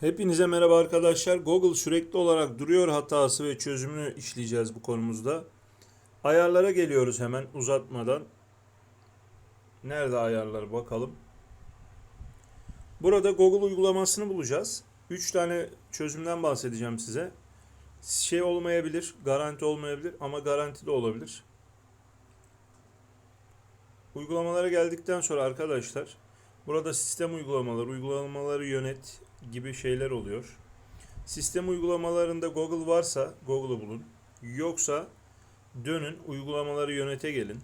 Hepinize merhaba arkadaşlar. Google sürekli olarak duruyor hatası ve çözümünü işleyeceğiz bu konumuzda. Ayarlara geliyoruz hemen uzatmadan. Nerede ayarlar bakalım. Burada Google uygulamasını bulacağız. 3 tane çözümden bahsedeceğim size. Şey olmayabilir, garanti olmayabilir ama garanti de olabilir. Uygulamalara geldikten sonra arkadaşlar burada sistem uygulamaları, uygulamaları yönet gibi şeyler oluyor. Sistem uygulamalarında Google varsa Google'ı bulun. Yoksa dönün uygulamaları yönete gelin.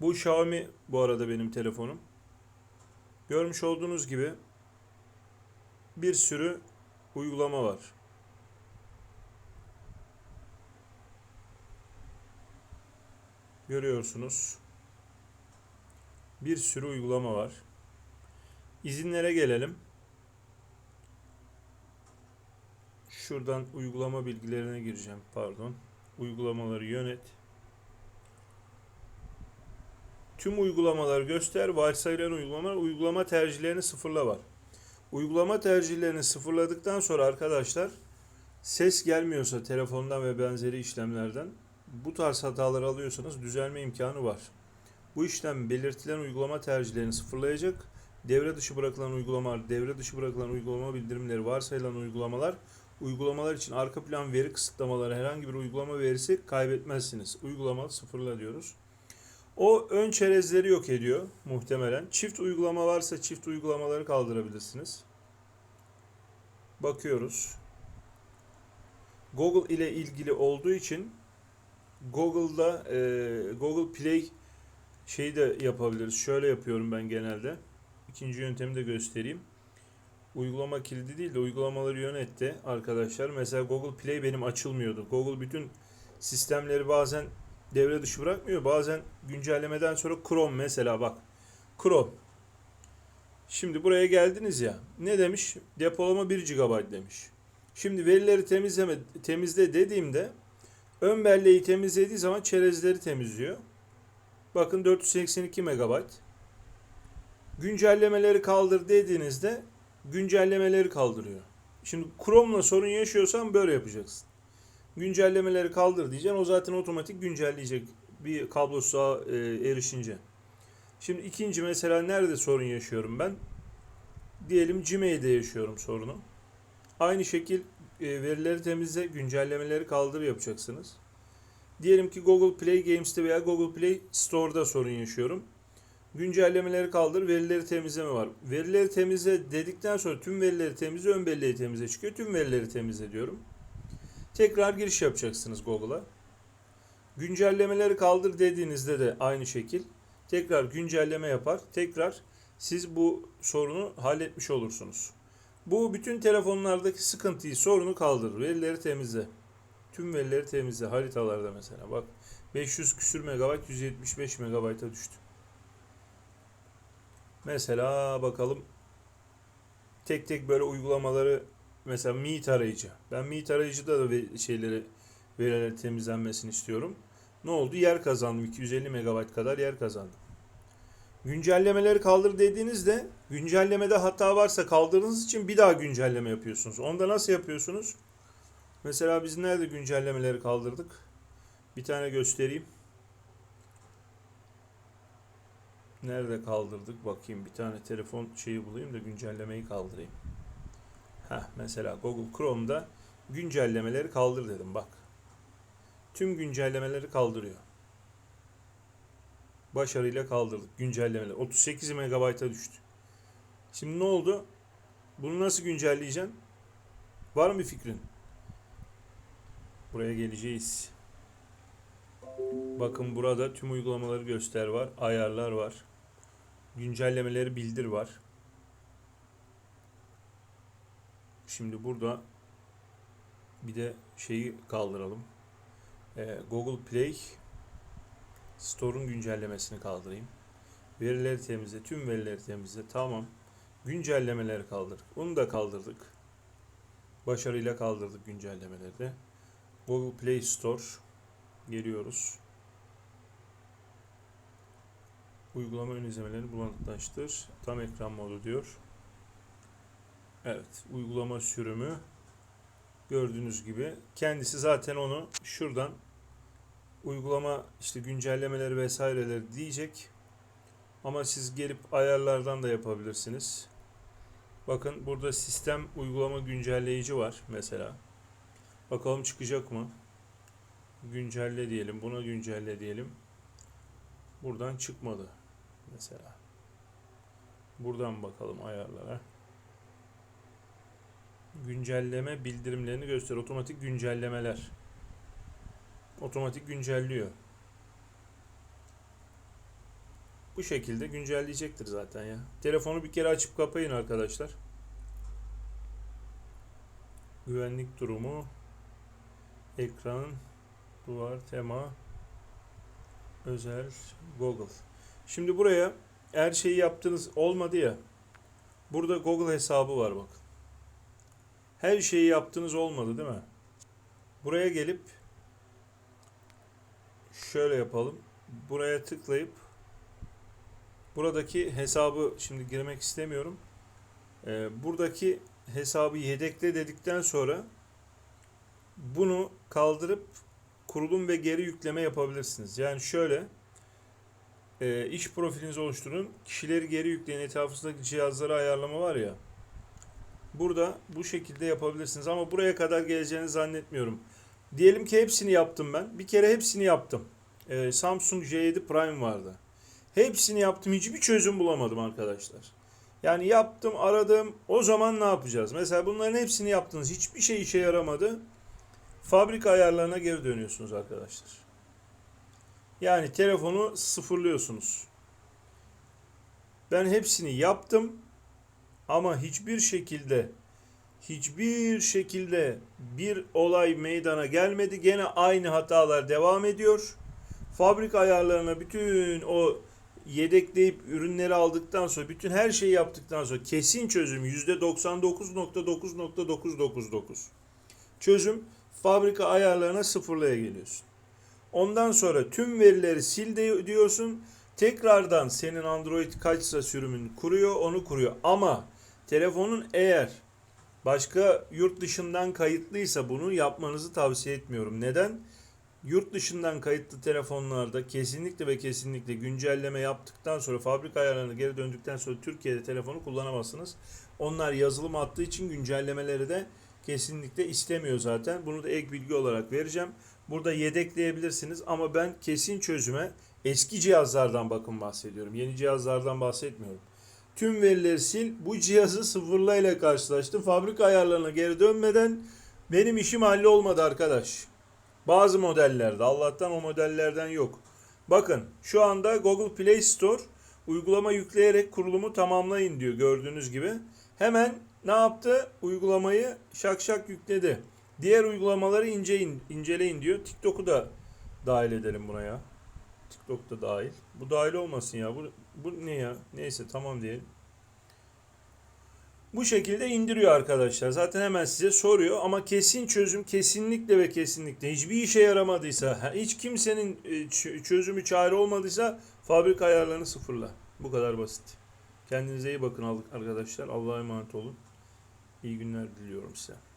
Bu Xiaomi bu arada benim telefonum. Görmüş olduğunuz gibi bir sürü uygulama var. Görüyorsunuz. Bir sürü uygulama var. İzinlere gelelim. Şuradan uygulama bilgilerine gireceğim. Pardon. Uygulamaları yönet. Tüm uygulamaları göster. Varsayılan uygulamalar uygulama tercihlerini sıfırla var. Uygulama tercihlerini sıfırladıktan sonra arkadaşlar ses gelmiyorsa telefondan ve benzeri işlemlerden bu tarz hataları alıyorsanız düzelme imkanı var. Bu işlem belirtilen uygulama tercihlerini sıfırlayacak. Devre dışı bırakılan uygulamalar, devre dışı bırakılan uygulama bildirimleri, varsayılan uygulamalar, uygulamalar için arka plan veri kısıtlamaları herhangi bir uygulama verisi kaybetmezsiniz. Uygulama sıfırla diyoruz. O ön çerezleri yok ediyor muhtemelen. Çift uygulama varsa çift uygulamaları kaldırabilirsiniz. Bakıyoruz. Google ile ilgili olduğu için Google'da e, Google Play şeyi de yapabiliriz. Şöyle yapıyorum ben genelde. İkinci yöntemi de göstereyim. Uygulama kilidi değil de uygulamaları yönetti arkadaşlar. Mesela Google Play benim açılmıyordu. Google bütün sistemleri bazen devre dışı bırakmıyor. Bazen güncellemeden sonra Chrome mesela bak. Chrome. Şimdi buraya geldiniz ya. Ne demiş? Depolama 1 GB demiş. Şimdi verileri temizleme temizle dediğimde ön belleği temizlediği zaman çerezleri temizliyor. Bakın 482 MB. Güncellemeleri kaldır dediğinizde güncellemeleri kaldırıyor. Şimdi Chrome'la sorun yaşıyorsan böyle yapacaksın. Güncellemeleri kaldır diyeceksin. O zaten otomatik güncelleyecek bir kablosuz ağa, e, erişince. Şimdi ikinci mesela nerede sorun yaşıyorum ben? Diyelim Gmail'de yaşıyorum sorunu. Aynı şekil e, verileri temizle, güncellemeleri kaldır yapacaksınız. Diyelim ki Google Play Games'te veya Google Play Store'da sorun yaşıyorum. Güncellemeleri kaldır, verileri temizleme var. Verileri temizle dedikten sonra tüm verileri temizle, ön belleği temizle çıkıyor. Tüm verileri temizle diyorum. Tekrar giriş yapacaksınız Google'a. Güncellemeleri kaldır dediğinizde de aynı şekil. Tekrar güncelleme yapar. Tekrar siz bu sorunu halletmiş olursunuz. Bu bütün telefonlardaki sıkıntıyı, sorunu kaldırır. Verileri temizle. Tüm verileri temizle. Haritalarda mesela bak 500 küsür megabayt 175 megabayta düştü. Mesela bakalım tek tek böyle uygulamaları mesela Meet arayıcı. Ben Meet arayıcıda da şeyleri verileri temizlenmesini istiyorum. Ne oldu? Yer kazandım. 250 megabayt kadar yer kazandım. Güncellemeleri kaldır dediğinizde güncellemede hata varsa kaldırdığınız için bir daha güncelleme yapıyorsunuz. Onda nasıl yapıyorsunuz? Mesela biz nerede güncellemeleri kaldırdık? Bir tane göstereyim. Nerede kaldırdık? Bakayım bir tane telefon şeyi bulayım da güncellemeyi kaldırayım. Heh, mesela Google Chrome'da güncellemeleri kaldır dedim bak. Tüm güncellemeleri kaldırıyor. Başarıyla kaldırdık güncellemeleri. 38 MB'a düştü. Şimdi ne oldu? Bunu nasıl güncelleyeceksin? Var mı bir fikrin? Buraya geleceğiz. Bakın burada tüm uygulamaları göster var. Ayarlar var. Güncellemeleri bildir var. Şimdi burada bir de şeyi kaldıralım. Ee, Google Play Store'un güncellemesini kaldırayım. Verileri temizle, tüm verileri temizle. Tamam. Güncellemeleri kaldır. Onu da kaldırdık. Başarıyla kaldırdık güncellemeleri de. Google Play Store geliyoruz. Uygulama ön izlemelerini bulanıklaştır. Tam ekran modu diyor. Evet, uygulama sürümü gördüğünüz gibi kendisi zaten onu şuradan uygulama işte güncellemeleri vesaireleri diyecek. Ama siz gelip ayarlardan da yapabilirsiniz. Bakın burada sistem uygulama güncelleyici var mesela. Bakalım çıkacak mı? Güncelle diyelim. Buna güncelle diyelim. Buradan çıkmadı mesela. Buradan bakalım ayarlara. Güncelleme bildirimlerini göster. Otomatik güncellemeler. Otomatik güncelliyor. Bu şekilde güncelleyecektir zaten ya. Telefonu bir kere açıp kapayın arkadaşlar. Güvenlik durumu, ekran, duvar, tema, özel, Google. Şimdi buraya her şeyi yaptınız olmadı ya. Burada Google hesabı var bakın. Her şeyi yaptınız olmadı değil mi? Buraya gelip şöyle yapalım. Buraya tıklayıp buradaki hesabı şimdi girmek istemiyorum. Ee, buradaki hesabı yedekle dedikten sonra bunu kaldırıp kurulum ve geri yükleme yapabilirsiniz. Yani şöyle e, iş profilinizi oluşturun. Kişileri geri yükleyin. Etrafınızdaki cihazları ayarlama var ya. Burada bu şekilde yapabilirsiniz ama buraya kadar geleceğini zannetmiyorum. Diyelim ki hepsini yaptım ben. Bir kere hepsini yaptım. Ee, Samsung J7 Prime vardı. Hepsini yaptım. Hiçbir çözüm bulamadım arkadaşlar. Yani yaptım, aradım. O zaman ne yapacağız? Mesela bunların hepsini yaptınız. Hiçbir şey işe yaramadı. Fabrika ayarlarına geri dönüyorsunuz arkadaşlar. Yani telefonu sıfırlıyorsunuz. Ben hepsini yaptım. Ama hiçbir şekilde hiçbir şekilde bir olay meydana gelmedi. Gene aynı hatalar devam ediyor. Fabrika ayarlarına bütün o yedekleyip ürünleri aldıktan sonra bütün her şeyi yaptıktan sonra kesin çözüm %99.9.999 çözüm fabrika ayarlarına sıfırlaya geliyorsun. Ondan sonra tüm verileri sil diyorsun. Tekrardan senin Android kaçsa sürümün kuruyor, onu kuruyor. Ama telefonun eğer başka yurt dışından kayıtlıysa bunu yapmanızı tavsiye etmiyorum. Neden? Yurt dışından kayıtlı telefonlarda kesinlikle ve kesinlikle güncelleme yaptıktan sonra fabrika ayarlarına geri döndükten sonra Türkiye'de telefonu kullanamazsınız. Onlar yazılım attığı için güncellemeleri de kesinlikle istemiyor zaten. Bunu da ek bilgi olarak vereceğim. Burada yedekleyebilirsiniz ama ben kesin çözüme eski cihazlardan bakın bahsediyorum. Yeni cihazlardan bahsetmiyorum. Tüm verileri sil. Bu cihazı sıfırla ile karşılaştım. Fabrika ayarlarına geri dönmeden benim işim hallolmadı arkadaş. Bazı modellerde Allah'tan o modellerden yok. Bakın şu anda Google Play Store uygulama yükleyerek kurulumu tamamlayın diyor gördüğünüz gibi. Hemen ne yaptı? Uygulamayı şak şak yükledi. Diğer uygulamaları inceleyin, inceleyin diyor. TikTok'u da dahil edelim buna ya. TikTok da dahil. Bu dahil olmasın ya. Bu, bu ne ya? Neyse tamam diyelim. Bu şekilde indiriyor arkadaşlar. Zaten hemen size soruyor ama kesin çözüm kesinlikle ve kesinlikle hiçbir işe yaramadıysa, hiç kimsenin e, çözümü çare olmadıysa fabrika ayarlarını sıfırla. Bu kadar basit. Kendinize iyi bakın arkadaşlar. Allah'a emanet olun. İyi günler diliyorum size.